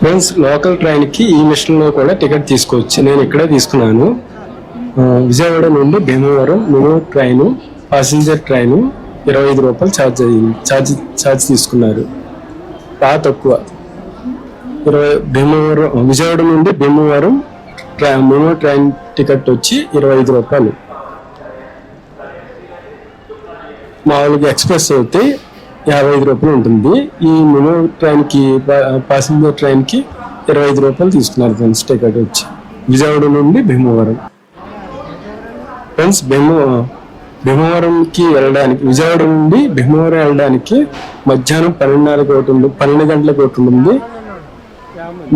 Friends local ట్రైన్కి ఈ మిషన్లో కూడా టికెట్ తీసుకోవచ్చు. నేను ఇక్కడే తీసుకున్నాను. విజయవాడ నుండి భీమవరం మినో ట్రైను ప్యాసింజర్ ట్రైను ఇరవై ఐదు రూపాయలు ఛార్జ్ అయ్యింది ఛార్జ్ ఛార్జ్ తీసుకున్నారు. బాగా తక్కువ. ఇరవై భీమవరం విజయవాడ నుండి భీమవరం ట్రై మినో ట్రైన్ టికెట్ వచ్చి ఇరవై ఐదు రూపాయలు. మామూలుగా ఎక్స్ప్రెస్ అయితే యాభై ఐదు రూపాయలు ఉంటుంది. ఈ మినో ట్రైన్కి ప్యాసింజర్ ట్రైన్కి ఇరవై ఐదు రూపాయలు తీసుకున్నారు ఫ్రెండ్స్ టికెట్ వచ్చి. విజయవాడ నుండి భీమవరం. ఫ్రెండ్స్ భీమ భీమవరంకి వెళ్ళడానికి విజయవాడ నుండి భీమవరం వెళ్ళడానికి మధ్యాహ్నం పన్నెండున్నరకు ఒకటి ఉంది పన్నెండు గంటలకు ఒకటి ఉంటుంది.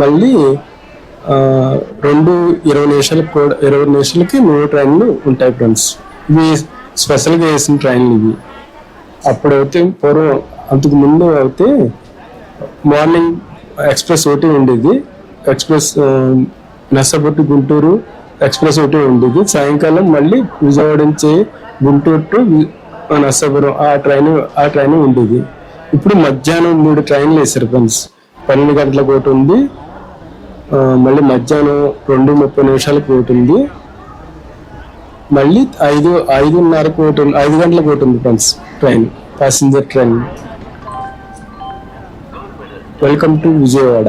మళ్ళీ రెండు ఇరవై నిమిషాలకు కూడా ఇరవై నిమిషాలకి మూడు ట్రైన్లు ఉంటాయి ఫ్రెండ్స్. ఇవి స్పెషల్గా వేసిన ట్రైన్లు ఇవి. అప్పుడైతే పూర్వం అంతకు ముందు అయితే మార్నింగ్ ఎక్స్ప్రెస్ ఒకటి ఉండేది. ఎక్స్ప్రెస్ ఆ, గుంటూరు ఎక్స్ప్రెస్ ఒకటి ఉండేది. సాయంకాలం మళ్ళీ విజయవాడ నుంచి గుంటూరు టు ఆ, నర్సాపురం ఆ ట్రైన్ ఆ ట్రైన్ ఉండేది. ఇప్పుడు మధ్యాహ్నం మూడు ట్రైన్లు వేసారు ఫ్రెండ్స్. పన్నెండు గంటలకు ఒకటి ఉంది. మళ్ళీ మధ్యాహ్నం రెండు ముప్పై నిమిషాలకు ఒకటి ఉంది. మళ్ళీ ఐదు ఐదున్నరకు ఒకటి ఉంది. ఐదు గంటలకు ఒకటి ఉంది friends train. Passenger train welcome to Vijayawada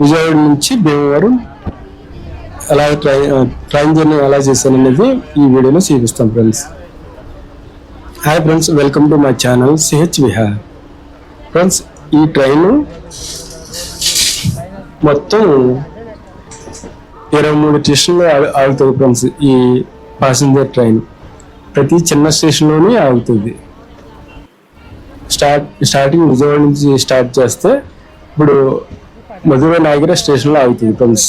Vijayawada నుంచి భీమవరం ఎలా ట్రైన్ ట్రైన్ జర్నీ ఎలా చేశాను అనేది ఈ వీడియోలో చూపిస్తాం friends hi friends welcome to my channel CH Vihar friends ఈ ట్రైన్ మొత్తం ఇరవై మూడు స్టేషన్లో ఆగుతుంది ఫ్రెండ్స్ ఈ ప్యాసింజర్ ట్రైన్ ప్రతి చిన్న స్టేషన్లోనే ఆగుతుంది. స్టార్ట్ స్టార్టింగ్ విజయవాడ నుంచి స్టార్ట్ చేస్తే ఇప్పుడు మధుర నాగర స్టేషన్లో ఆగుతుంది ఫ్రెండ్స్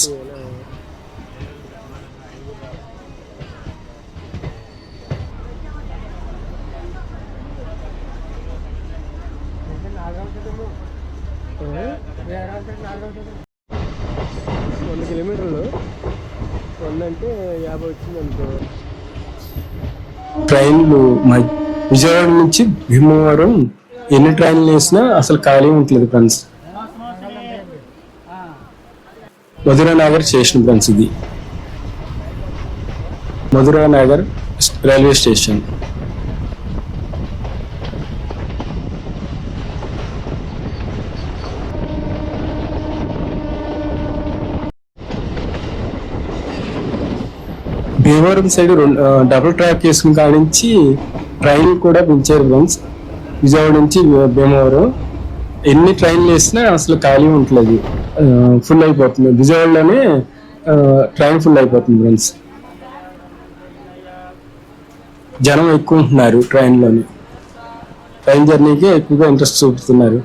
వంద కిలోమీటర్లు వంద అంటే యాభై వచ్చింది అనుకో ట్రైన్లు మ- విజయవాడ నుంచి భీమవరం ఎన్ని ట్రైన్లు వేసినా అసలు ఖాళీ ఉంటుంది friends. Madhura Nagar station friends ఇది. Madhura Nagar railway station. Bhimavaram side రెండు డబుల్ ట్రాక్ వేసుకుని కాడించి ట్రైన్ కూడా పిలిచారు ఫ్రెండ్స్ విజయవాడ నుంచి భీమవరం. ఎన్ని ట్రైన్లు వేసినా అసలు ఖాళీ ఉండలేదు ఫుల్ అయిపోతుంది. విజయవాడలోనే ట్రైన్ ఫుల్ అయిపోతుంది ఫ్రెండ్స్ జనం ఎక్కువ ఉంటున్నారు ట్రైన్లోని ట్రైన్ జర్నీకి ఎక్కువగా ఇంట్రెస్ట్ చూపుతున్నారు.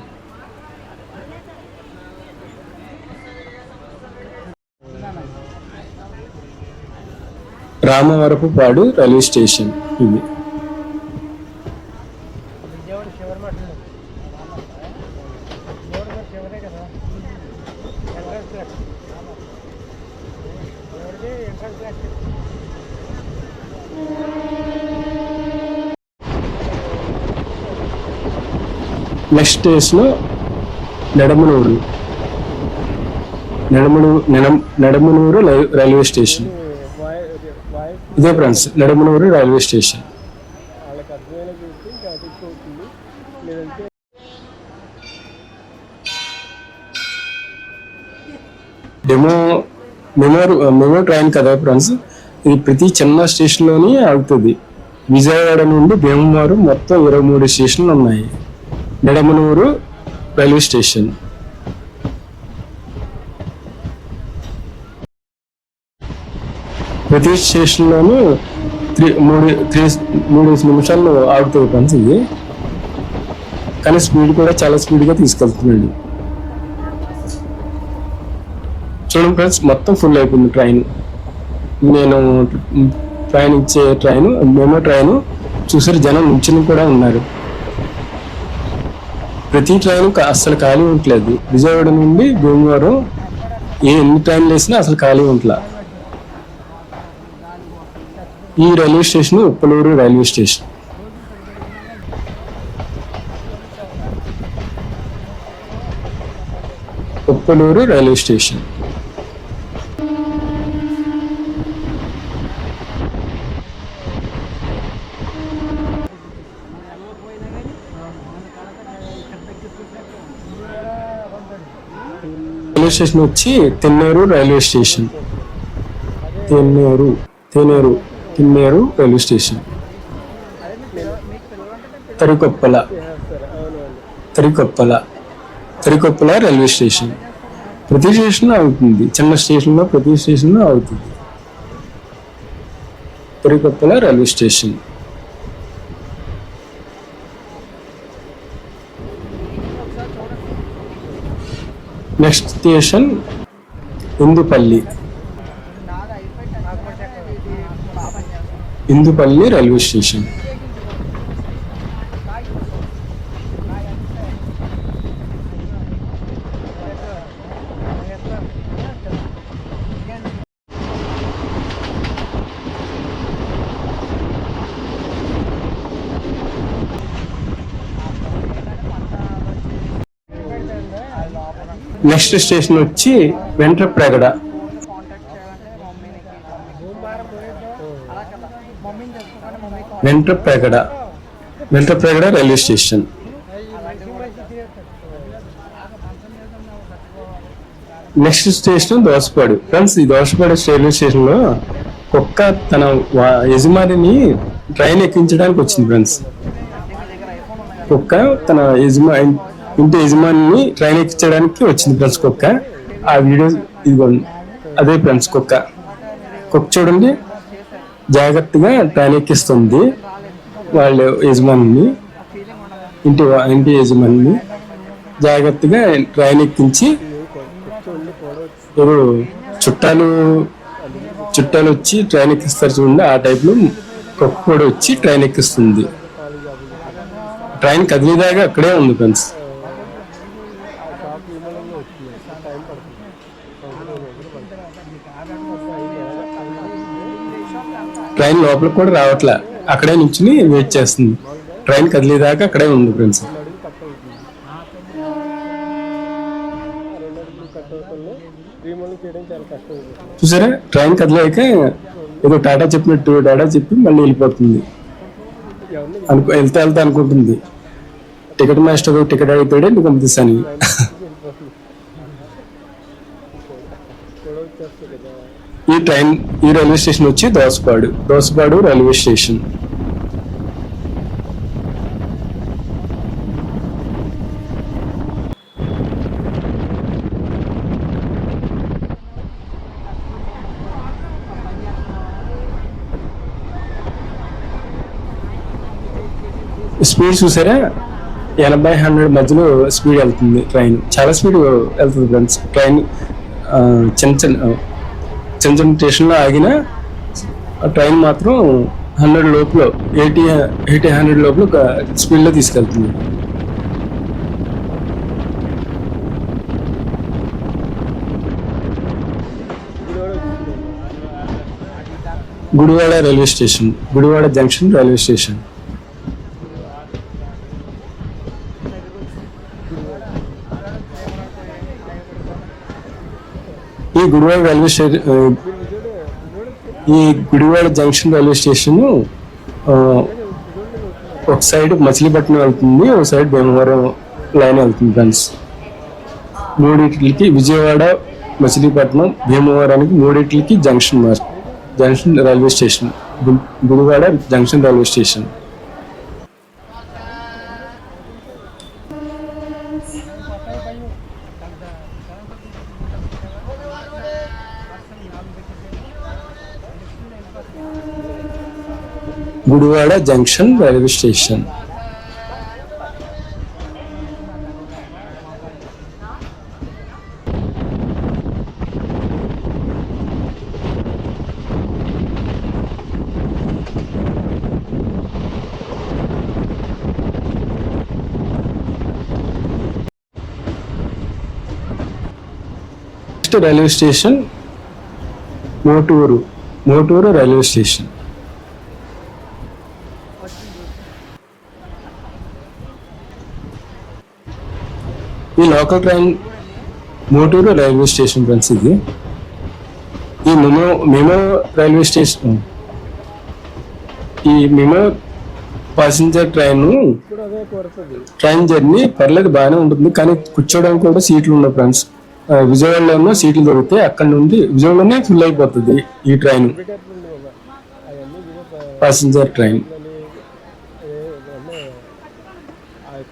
రామవరపు పాడు రైల్వే స్టేషన్ ఇది. Next station Nedamanuru. Nedamanuru Nedamanuru railway station. ఇదే friends Nedamanuru railway station. DEMU MEMU MEMU train కదా ఫ్రెండ్స్? ఇది ప్రతి చిన్న స్టేషన్లోనే ఆగుతుంది. విజయవాడ నుండి భీమవరం మొత్తం ఇరవై మూడు స్టేషన్లు ఉన్నాయి. Nidamanuru railway station. ప్రతి స్టేషన్లోనూ త్రీ మూడు త్రీ మూడు నిమిషాల్లో ఆగుతుంది ఫ్రెండ్స్ ఇది కానీ స్పీడ్ కూడా చాలా స్పీడ్గా తీసుకెళ్తున్నాడు. చూడండి ఫ్రెండ్స్ మొత్తం ఫుల్ అయిపోయింది ట్రైన్. నేను ట్రైన్ ఇచ్చే ట్రైన్ మెమో ట్రైన్ చూసారు జనం నుంచుని కూడా ఉన్నారు. ప్రతి ట్రైన్ అసలు ఖాళీ ఉండలేదు విజయవాడ నుండి గోంగూరం ఏ ఎన్ని ట్రైన్లు వేసినా అసలు ఖాళీ ఉంటలా ఈ railway station Uppaluru railway station Uppaluru railway station railway station వచ్చి Tenneru railway station. Tenneru Tenneru Tinneru railway station. Tarikoppala Tarikoppala Tarikoppala railway station. ప్రతి స్టేషన్లో అవుతుంది. చిన్న స్టేషన్లో ప్రతి స్టేషన్లో అవుతుంది. Tarikoppala railway station. Next station Indupalli. Indupalli railway station. Next station వచ్చి Ventrapragada Ventrapragada Ventrapragada railway station. Next station Dosapadu. Friends ఈ దోసపాడు రైల్వే స్టేషన్లో కుక్క తన యజమానిని ట్రైన్ ఎక్కించడానికి వచ్చింది ఫ్రెండ్స్. కుక్క తన యజమాని ఇంటి యజమానిని ట్రైన్ ఎక్కించడానికి వచ్చింది ఫ్రెండ్స్ కుక్క. ఆ వీడియో ఇదిగోండి అదే ఫ్రెండ్స్ కుక్క. కుక్క చూడండి. జాగ్రత్తగా ట్రైన్ ఎక్కిస్తుంది వాళ్ళ యజమానిని ఇంటి ఇంటి యజమానిని. జాగ్రత్తగా ట్రైన్ ఎక్కించి ఎవరు చుట్టాలు చుట్టాలు వచ్చి ట్రైన్ ఎక్కిస్తారు చూడండి. ఆ టైప్లో కుక్క కూడా వచ్చి ట్రైన్ ఎక్కిస్తుంది. ట్రైన్ కదిలేదాకా అక్కడే ఉంది ఫ్రెండ్స్. ట్రైన్ లోపలికి కూడా రావట్లే. అక్కడే నుంచుని వెయిట్ చేస్తుంది. ట్రైన్ కదిలేదాకా అక్కడే ఉంది ఫ్రెండ్స్ చూసారా? ట్రైన్ కదిలేక ఏదో టాటా చెప్పినట్టు టాటా చెప్పి మళ్ళీ వెళ్ళిపోతుంది. అనుకో వెళ్తా వెళ్తా అనుకుంటుంది. టికెట్ మాస్టర్ టికెట్ అడుగుతాడే నీకు పంపిస్తాను? ఈ ట్రైన్ ఈ రైల్వే స్టేషన్ వచ్చి Dosapadu Dosapadu railway station. Speed చూసారా? ఎనభై హండ్రెడ్ మధ్యలో స్పీడ్ వెళ్తుంది ట్రైన్. చాలా స్పీడ్ వెళ్తుంది ఫ్రెండ్స్. ట్రైన్ చిన్న చిన్న చిన్న స్టేషన్లో ఆగిన ఆ ట్రైన్ మాత్రం హండ్రెడ్ లోపల ఎయిటీ ఎయిటీ హండ్రెడ్ లోపల ఒక స్పీడ్లో తీసుకెళ్తుంది. Gudivada railway station Gudivada junction railway station. Gudivada railway station ఈ గుడివాడ జంక్షన్ రైల్వే స్టేషన్ ఒక సైడ్ మచిలీపట్నం వెళ్తుంది ఒక సైడ్ భీమవరం లైన్ వెళ్తుంది ఫ్రెండ్స్. మూడింటికి విజయవాడ మచిలీపట్నం భీమవరానికి మూడింటికి జంక్షన్ మార్ junction railway station Gudivada junction railway station. Gudivada junction railway station. Railway station Moturu. Moturu railway station. ఈ local train Moturu railway station friends ఇది. ఈ మెమో మెమో రైల్వే స్టేషన్ ఈ MEMU passenger train train journey పర్లేదు బాగానే ఉంటుంది. కానీ కూర్చోడానికి కూడా సీట్లు ఉండవు ఫ్రెండ్స్ ఆ, విజయవాడలోనూ సీట్లు దొరుకుతాయి అక్కడ నుండి విజయవాడలోనే ఫుల్ అయిపోతుంది ఈ ట్రైన్ ప్యాసింజర్ ట్రైన్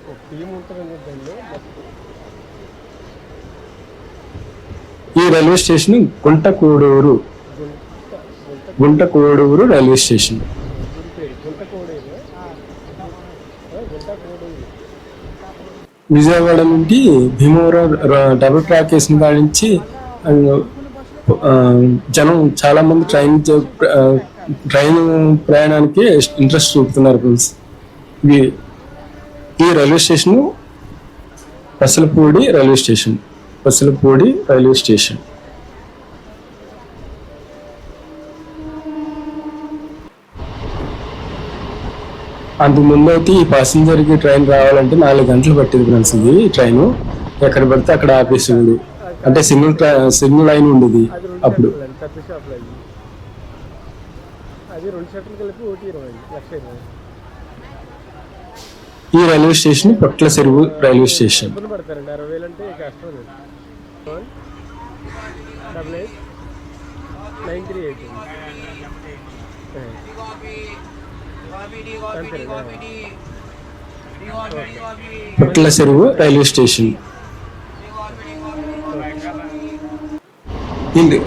ఒక టీం ఉంటుంది దాన్ని ఈ railway station Guntakoduru. Guntakoduru railway station. Vijayawada నుండి భీమవరం డబుల్ ట్రాక్ వేసిన కాడి నుంచి జనం చాలా మంది ట్రైన్ ట్రైన్ ప్రయాణానికి ఇంట్రెస్ట్ చూపుతున్నారు ఫ్రెండ్స్. ఇది ఈ railway station Pasalapudi railway station. Pasalapudi railway station. అంతకు ముందు అయితే ఈ ప్యాసింజర్కి ట్రైన్ రావాలంటే నాలుగు గంటలు పట్టేది ఫ్రెండ్స్ ఇది ట్రైన్. ఎక్కడ పడితే అక్కడ ఆపేసేవాడు అంటే సిగ్నల్ సిగ్నల్ లైన్ ఉండేది అప్పుడు. ఈ railway station Potla Cheruvu railway station. One double eight nine three eight Potla Cheruvu railway station. ఇది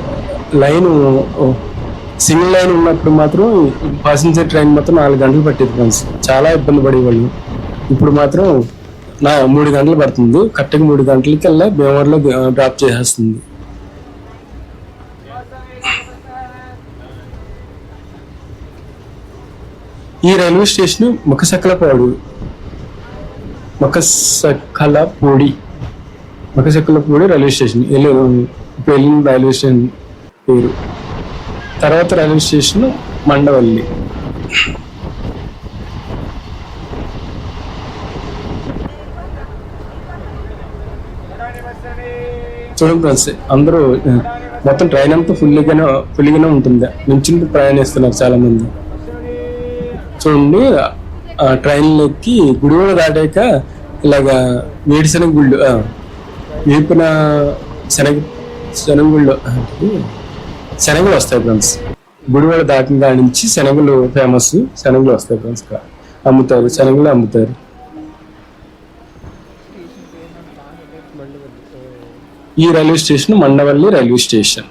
లైన్ సింగిల్ లైన్ ఉన్నప్పుడు మాత్రం ప్యాసింజర్ ట్రైన్ మాత్రం నాలుగు గంటలు పట్టేది ఫ్రెండ్స్ చాలా ఇబ్బంది పడేవాళ్ళు. ఇప్పుడు మాత్రం నా మూడు గంటలు పడుతుంది. కరెక్ట్గా మూడు గంటలకల్లా భీమవరంలో డ్రాప్ చేసేస్తుంది. ఈ railway station Mokkasakkalapadu Mokkasakkalapudi Mokkasakkalapudi railway station వెళ్ళిన రైల్వే స్టేషన్ పేరు. తర్వాత రైల్వే స్టేషన్ మండవల్లి. చూడండి ఫ్రెండ్స్ అందరూ మొత్తం ట్రైన్ అంతా ఫుల్గానే ఫుల్గానే ఉంటుంది. నుంచి ప్రయాణిస్తున్నారు చాలా మంది చూడండి ఆ ట్రైన్ ఎక్కి గుడివాడ దాటాక ఇలాగా వేడిశనగ గుళ్ళు వేపిన శనగ శనగుళ్ళు శనగలు వస్తాయి ఫ్రెండ్స్. గుడివాడ దాటిన దాని నుంచి శనగలు ఫేమస్ శనగలు వస్తాయి ఫ్రెండ్స్ అమ్ముతారు శనగలు అమ్ముతారు. ఈ railway station Mandavalli railway station.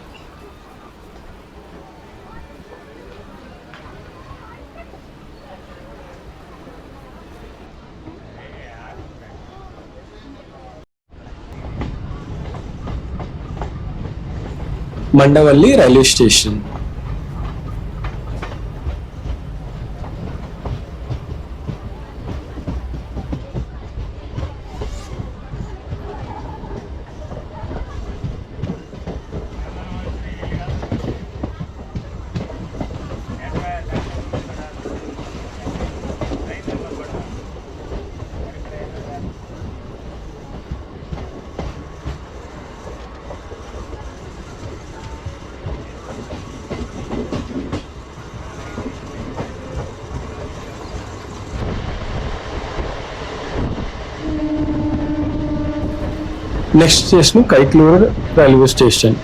Mandavalli railway station. Next station Kaitluru railway station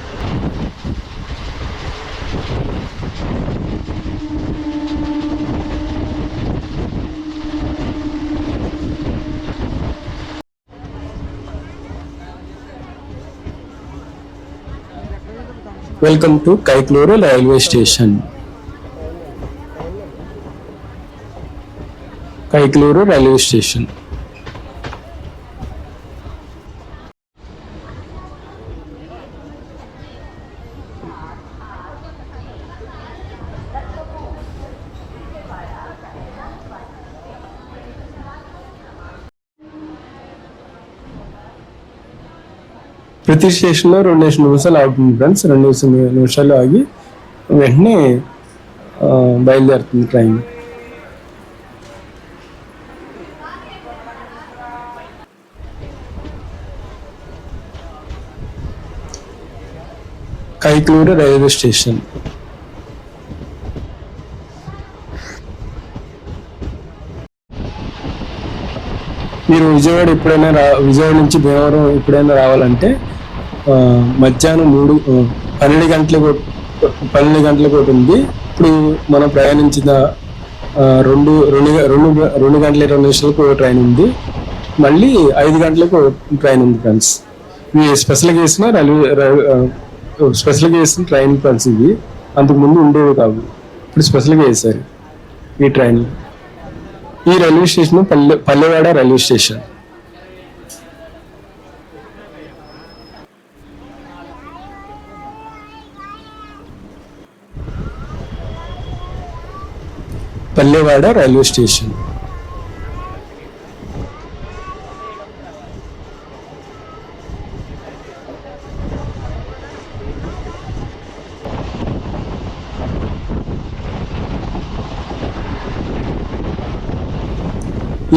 welcome to Kaitluru railway station Kaitluru railway station ప్రతి స్టేషన్లో రెండు నిమిషాలు ఆగుతుంది ఫ్రెండ్స్ రెండు నిమిషాలు ఆగి వెంటనే బయలుదేరుతుంది ట్రైన్ కైకలూరు రైల్వే స్టేషన్ మీరు విజయవాడ ఎప్పుడైనా రా విజయవాడ నుంచి భీమవరం ఎప్పుడైనా రావాలంటే మధ్యాహ్నం మూడు పన్నెండు గంటలకు పన్నెండు గంటలకు ఒకటి ఉంది ఇప్పుడు మనం ప్రయాణించిన రెండు రెండు రెండు రెండు గంటల ఇరవై నిమిషాలకు ఒక ట్రైన్ ఉంది. మళ్ళీ ఐదు గంటలకు ట్రైన్ ఉంది ఫ్రెండ్స్. ఇవి స్పెషల్గా వేసిన రైల్వే రైల్వే స్పెషల్గా వేసిన ట్రైన్ ఫ్రెండ్స్ ఇవి. అంతకుముందు ఉండేవి కావు. ఇప్పుడు స్పెషల్గా వేశారు ఈ ట్రైన్. ఈ railway station Palle Pallevada railway station. Pallevada railway station.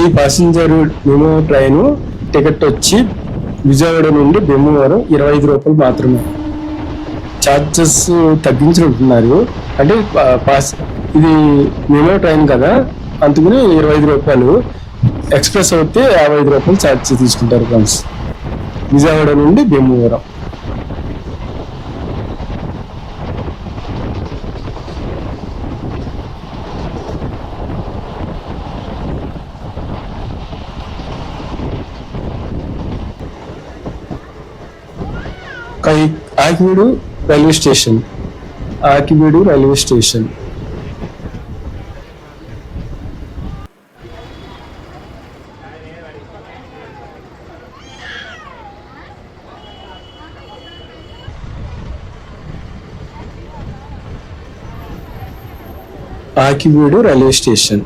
ఈ ప్యాసింజర్ మెమో ట్రైన్ టికెట్ వచ్చి విజయవాడ నుండి భీమవరం ఇరవై ఐదు రూపాయలు మాత్రమే. ఛార్జెస్ తగ్గించినట్టున్నారు. అంటే పాస్ ఇది మెమో ట్రైన్ కదా. అందుకని ఇరవై ఐదు రూపాయలు. ఎక్స్ప్రెస్ అయితే యాభై ఐదు రూపాయలు ఛార్జ్ తీసుకుంటారు ఫ్రెండ్స్ విజయవాడ నుండి భీమవరం. కై Akividu railway station. Akividu railway station. Akividu railway station.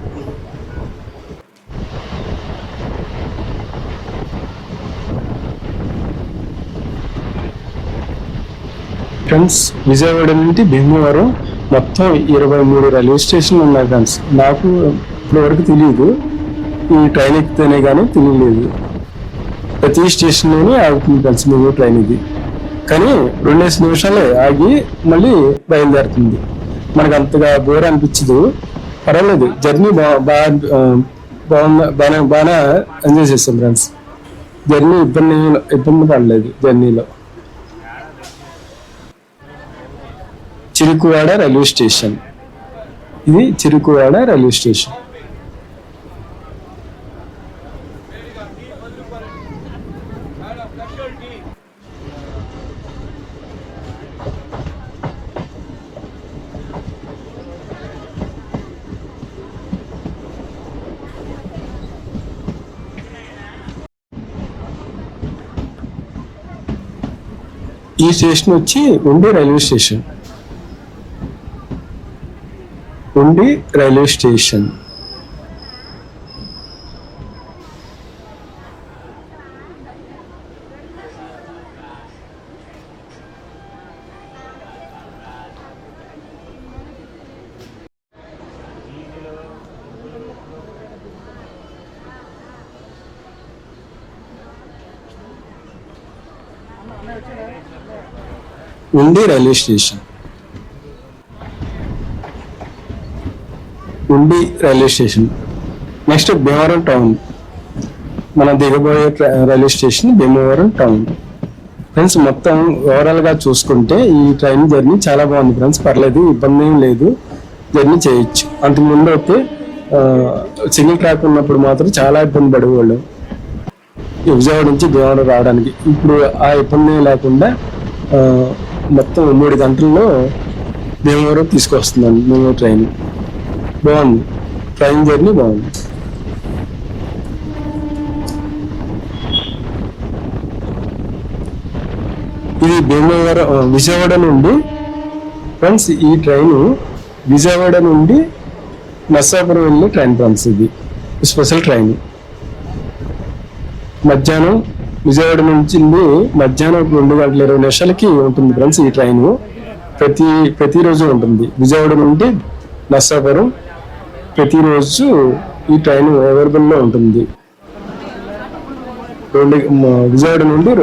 Friends Vijayawada నుండి భీమవరం మొత్తం ఇరవై మూడు రైల్వే స్టేషన్లు ఉన్నాయి ఫ్రెండ్స్. నాకు ఇప్పటివరకు తెలియదు ఈ ట్రైన్ ఎక్కితేనే కానీ తెలియలేదు ప్రతి స్టేషన్లోనే ఆగుతుంది ఫ్రెండ్స్ మేము ట్రైన్ ఇది. కానీ రెండేసి నిమిషాలే ఆగి మళ్ళీ బయలుదేరుతుంది. మనకు అంతగా బోర్ అనిపించదు. పర్వాలేదు జర్నీ బా బాగా బాగుంది బాగా బాగా ఎంజాయ్ చేస్తాం ఫ్రెండ్స్ జర్నీ ఇబ్బంది ఇబ్బంది పడలేదు జర్నీలో చిరుకువాడ రైల్వే స్టేషన్. ఇది చిరుకువాడ రైల్వే స్టేషన్. ఈ స్టేషన్ వచ్చి Undi railway station. Undi railway station. Undi railway station. Undi railway station. Next Bhimavaram town. మనం దిగబోయే railway station Bhimavaram town. Friends మొత్తం ఓవరాల్గా చూసుకుంటే ఈ ట్రైన్ జర్నీ చాలా బాగుంది ఫ్రెండ్స్. పర్లేదు ఇబ్బంది ఏం లేదు. జర్నీ చేయొచ్చు. అంతకు ముందు అయితే సింగిల్ ట్రాక్ ఉన్నప్పుడు మాత్రం చాలా ఇబ్బంది పడేవాళ్ళు. విజయవాడ నుంచి భీమవరం రావడానికి. ఇప్పుడు ఆ ఇబ్బంది లేకుండా మొత్తం మూడు గంటల్లో భీమవరం తీసుకొస్తుందండి మేము ట్రైన్. బాగుంది. ట్రైన్ జర్నీ బాగుంది. ఇది భీమవరం విజయవాడ నుండి ఫ్రెండ్స్ ఈ ట్రైన్ విజయవాడ నుండి నర్సాపురం వెళ్ళి ట్రైన్ ఫ్రెండ్స్ ఇది. Special train. మధ్యాహ్నం విజయవాడ నుంచి మధ్యాహ్నం ఒక రెండు గంటల ఇరవై నిమిషాలకి ఉంటుంది ఫ్రెండ్స్ ఈ ట్రైన్. ప్రతి ప్రతిరోజు ఉంటుంది. విజయవాడ నుండి నర్సాపురం ప్రతిరోజు ఈ ట్రైన్ అవైలబుల్లో ఉంటుంది. రెండు విజయవాడ నుండి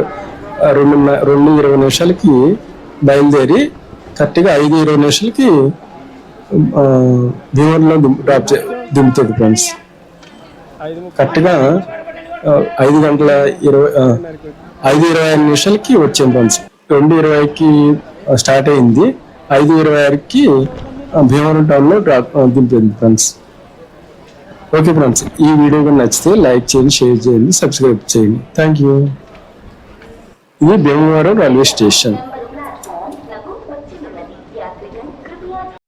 రెండు రెండు ఇరవై నిమిషాలకి బయలుదేరి కరెక్ట్గా ఐదు ఇరవై నిమిషాలకి భీమవరంలో డ్రాప్ చే- దింపుతుంది ఫ్రెండ్స్. కరెక్ట్గా ఐదు గంటల ఇరవై ఐదు ఇరవై ఐదు నిమిషాలకి వచ్చింది ఫ్రెండ్స్. రెండు ఇరవైకి స్టార్ట్ అయింది. ఐదు ఇరవై ఆరుకి భీమవరం టౌన్లో డ్రాప్ దింపింది ఫ్రెండ్స్. ఓకే ఫ్రెండ్స్ ఈ వీడియో కానీ నచ్చితే లైక్ చేయండి షేర్ చేయండి సబ్స్క్రైబ్ చేయండి. Thank you. ఇది భీమవరం రైల్వే స్టేషన్.